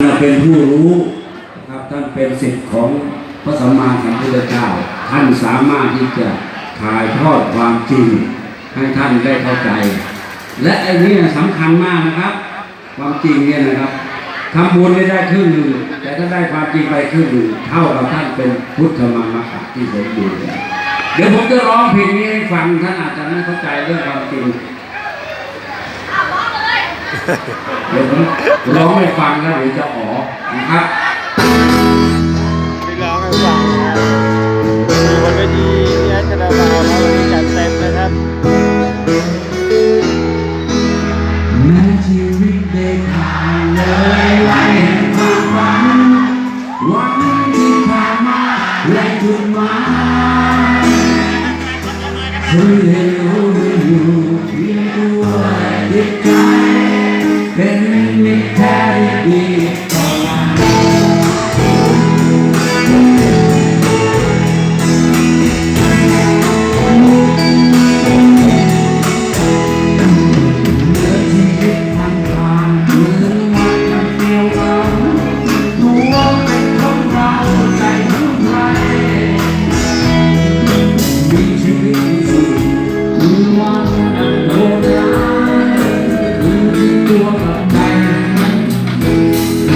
ท่านเป็นผู้รู้ครับท่านเป็นสิทธิ์ของพระสัมมาสัมพุทธเจ้า ท่านสามารถที่จะถ่ายทอดความจริงให้ท่านได้เข้าใจ และไอ้นี่สำคัญมากนะครับ ความจริงเนี่ยนะครับทำบุญไม่ได้ครึ่งหนึ่งแต่ถ้าได้ความจริงไปครึ่งหนึ่งเท่ากับท่านเป็นพุทธมามะที่สมบูรณ์เดี๋ยวผมจะร้องเพลงนี้ให้ฟังท่านอาจจะไม่เข้าใจเรื่องความจริง เดี๋มร้องให้ฟังนะหรือจะอ๋อนะครับไปร้องให้ฟังนะครับมีคนไม่ดีแอดคาราบาวแล้ววันนี้จัดเต็มนะครับแม้ชีวิตได้ผ่านเลยไว้แห่งความฝันวันที่ผ่านมาและคืนมาเคยเห็นรู้ be